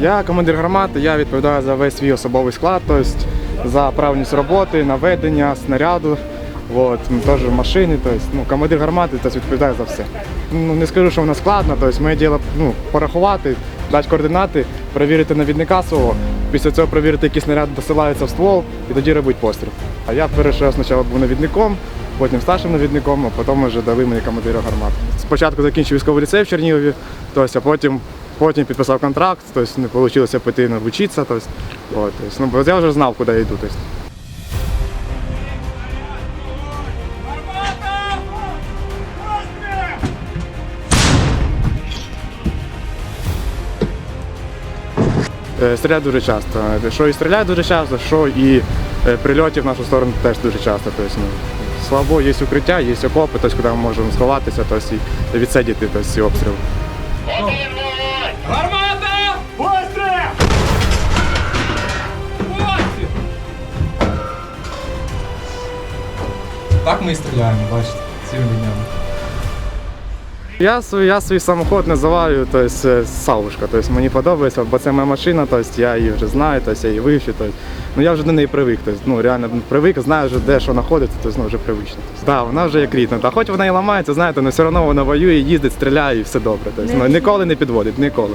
Я командир гармати, я відповідаю за весь свій особовий склад, тобто за правильність роботи, наведення, снаряду, от, теж машини. Тобто, ну, командир гармати тобто, відповідає за все. Ну, не скажу, що воно складно, тобто, моє діло ну, порахувати, дати координати, перевірити навідника свого, після цього перевірити, який снаряд досилається в ствол і тоді робити постріл. А я перейшов спочатку був навідником, потім старшим навідником, а потім вже дали мені командира гармати. Спочатку закінчив військовий ліцей в Чернігові, тобто, а потім, потім підписав контракт, тобто не вийшло піти ну, вчитися. Тобто, от, тобто, ну, я вже знав, куди я йду. Тобто. Е, Стріляють дуже часто. Що і стріляють дуже часто, що і е, прильотів в нашу сторону теж дуже часто. Тобто, ну, слава Богу, є укриття, є окопи, тобто, куди ми можемо сховатися тобто, і відсидіти тобто, ці обстріли. Гармата! Постріл! Так ми і стріляємо, бачите, цілими днями. Я свій, я свій самоход називаю тобто, Савушка. Тобто, мені подобається, бо це моя машина, тобто, я її вже знаю, тобто, я її вивчу. Тобто, ну, я вже до неї привик. Тобто, ну, реально привик, знаю вже, де що знаходиться, тобто, ну, вже привично. Тобто, да, вона вже як рідна. Та хоч вона і ламається, знаєте, але все одно вона воює, їздить, стріляє і все добре. Тобто, ну, ніколи не підводить, ніколи.